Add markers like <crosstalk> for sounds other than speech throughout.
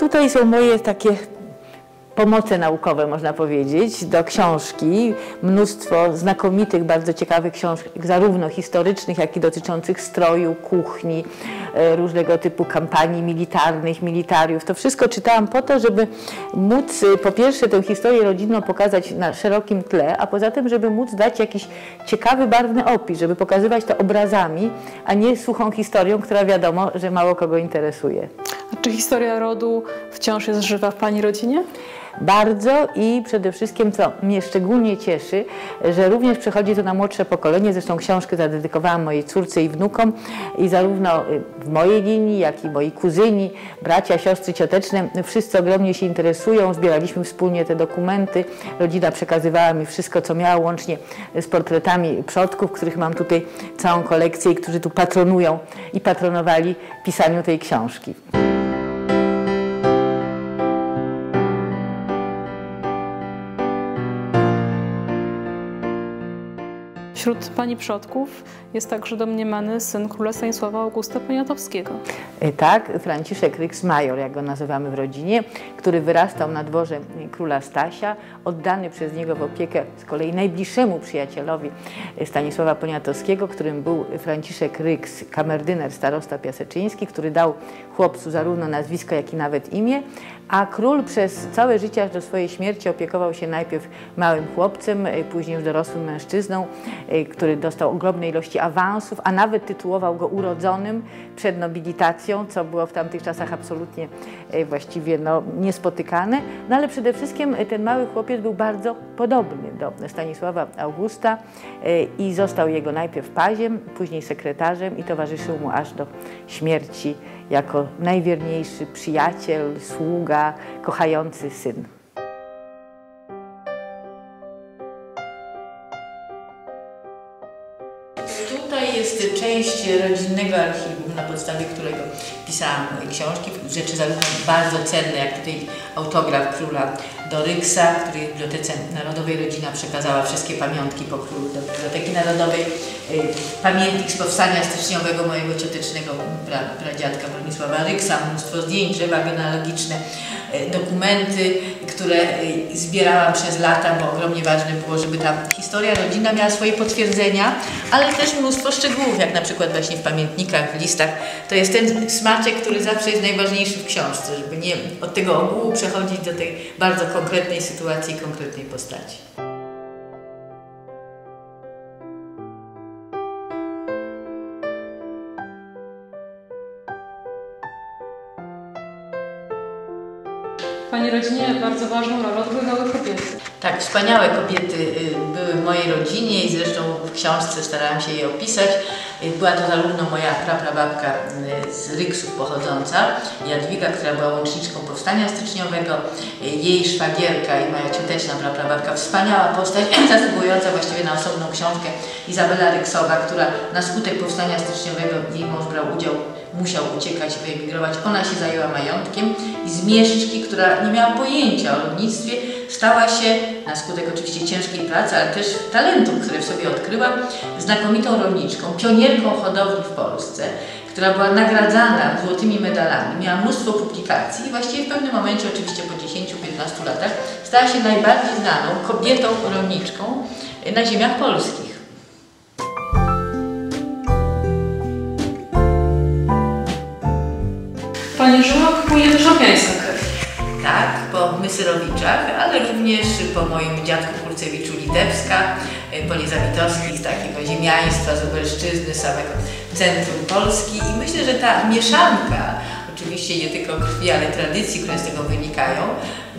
tutaj są moje takie pomoce naukowe, można powiedzieć, do książki. Mnóstwo znakomitych, bardzo ciekawych książek, zarówno historycznych, jak i dotyczących stroju, kuchni, e, różnego typu kampanii militarnych, militariów. To wszystko czytałam po to, żeby móc e, po pierwsze tę historię rodzinną pokazać na szerokim tle, a poza tym, żeby móc dać jakiś ciekawy, barwny opis, żeby pokazywać to obrazami, a nie suchą historią, która wiadomo, że mało kogo interesuje. Czy historia rodu wciąż jest żywa w Pani rodzinie? Bardzo i przede wszystkim, co mnie szczególnie cieszy, że również przechodzi to na młodsze pokolenie. Zresztą książkę zadedykowałam mojej córce i wnukom i zarówno w mojej linii, jak i moi kuzyni, bracia, siostry cioteczne, wszyscy ogromnie się interesują. Zbieraliśmy wspólnie te dokumenty. Rodzina przekazywała mi wszystko, co miała, łącznie z portretami przodków, których mam tutaj całą kolekcję i którzy tu patronują i patronowali pisaniu tej książki. Wśród pani przodków jest także domniemany syn króla Stanisława Augusta Poniatowskiego. E, tak, Franciszek Ryks-Major, jak go nazywamy w rodzinie, który wyrastał na dworze króla Stasia, oddany przez niego w opiekę z kolei najbliższemu przyjacielowi Stanisława Poniatowskiego, którym był Franciszek Ryks, kamerdyner starosta piaseczyński, który dał chłopcu zarówno nazwisko, jak i nawet imię, a król przez całe życie aż do swojej śmierci opiekował się najpierw małym chłopcem, e, później już dorosłym mężczyzną, e, który dostał ogromne ilości awansów, a nawet tytułował go urodzonym przed nobilitacją, co było w tamtych czasach absolutnie e, właściwie no, niespotykane. No ale przede wszystkim ten mały chłopiec był bardzo podobny do Stanisława Augusta i został jego najpierw paziem, później sekretarzem i towarzyszył mu aż do śmierci jako najwierniejszy przyjaciel, sługa, kochający syn. Część rodzinnego archiwum, na podstawie którego pisałam książki, rzeczy zarówno bardzo cenne, jak tutaj autograf króla Doryksa, który w Bibliotece Narodowej rodzina przekazała wszystkie pamiątki po królu do Biblioteki Narodowej. Y, pamiętnik z powstania styczniowego mojego ciotecznego pra, pradziadka Bronisława Ryksa, mnóstwo zdjęć, drzewa genealogiczne, y, dokumenty, które y, zbierałam przez lata, bo ogromnie ważne było, żeby ta historia rodzina miała swoje potwierdzenia, ale też mnóstwo szczegółów, jak na przykład właśnie w pamiętnikach, w listach. To jest ten smaczek, który zawsze jest najważniejszy w książce, żeby nie od tego ogółu przechodzić do tej bardzo konkretnej sytuacji, konkretnej postaci. Pani rodzinie bardzo ważną rolę odgrywały kobiety. Tak, wspaniałe kobiety y, były w mojej rodzinie i zresztą w książce starałam się je opisać. Y, była to zarówno moja praprababka y, z Ryksów pochodząca, Jadwiga, która była łączniczką Powstania Styczniowego, jej szwagierka i moja cioteczna praprababka, wspaniała postać, <clears throat> zasługująca właściwie na osobną książkę, Izabela Ryksowa, która na skutek Powstania Styczniowego jej mąż brał udział musiał uciekać, wyemigrować. Ona się zajęła majątkiem i z mieszczki, która nie miała pojęcia o rolnictwie, stała się, na skutek oczywiście ciężkiej pracy, ale też talentu, które w sobie odkryła, znakomitą rolniczką, pionierką hodowli w Polsce, która była nagradzana złotymi medalami, miała mnóstwo publikacji i właściwie w pewnym momencie, oczywiście po 10-15 latach, stała się najbardziej znaną kobietą rolniczką na ziemiach polskich. Pani żyła kupuje też krew. Tak, po Mysyrowiczach, ale również po moim dziadku Kurcewiczu Litewska, po Niezawitowskich z takiego ziemiaństwa, z Lubelszczyzny, samego centrum Polski. I myślę, że ta mieszanka, oczywiście nie tylko krwi, ale tradycji, które z tego wynikają,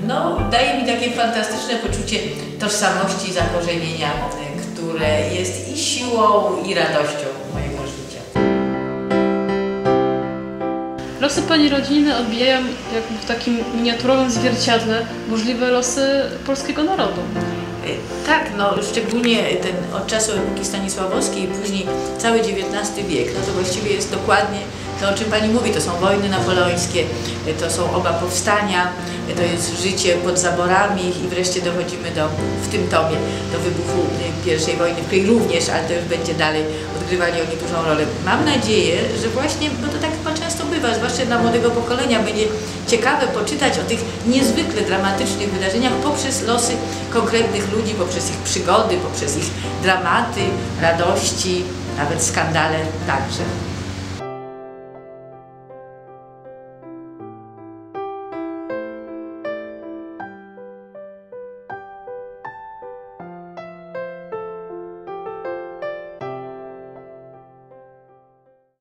no, daje mi takie fantastyczne poczucie tożsamości i zakorzenienia, które jest i siłą, i radością Losy Pani rodziny odbijają jak w takim miniaturowym zwierciadle możliwe losy polskiego narodu. Y, tak, no szczególnie ten od czasu epoki stanisławowskiej i później cały XIX wiek, no to właściwie jest dokładnie to, o czym Pani mówi, to są wojny napoleońskie, to są oba powstania, to jest życie pod zaborami i wreszcie dochodzimy do, w tym tomie do wybuchu I wojny, w której również, ale to już będzie dalej, odgrywali oni dużą rolę. Mam nadzieję, że właśnie, bo to tak chyba często bywa, zwłaszcza dla młodego pokolenia. Będzie ciekawe poczytać o tych niezwykle dramatycznych wydarzeniach poprzez losy konkretnych ludzi, poprzez ich przygody, poprzez ich dramaty, radości, nawet skandale także.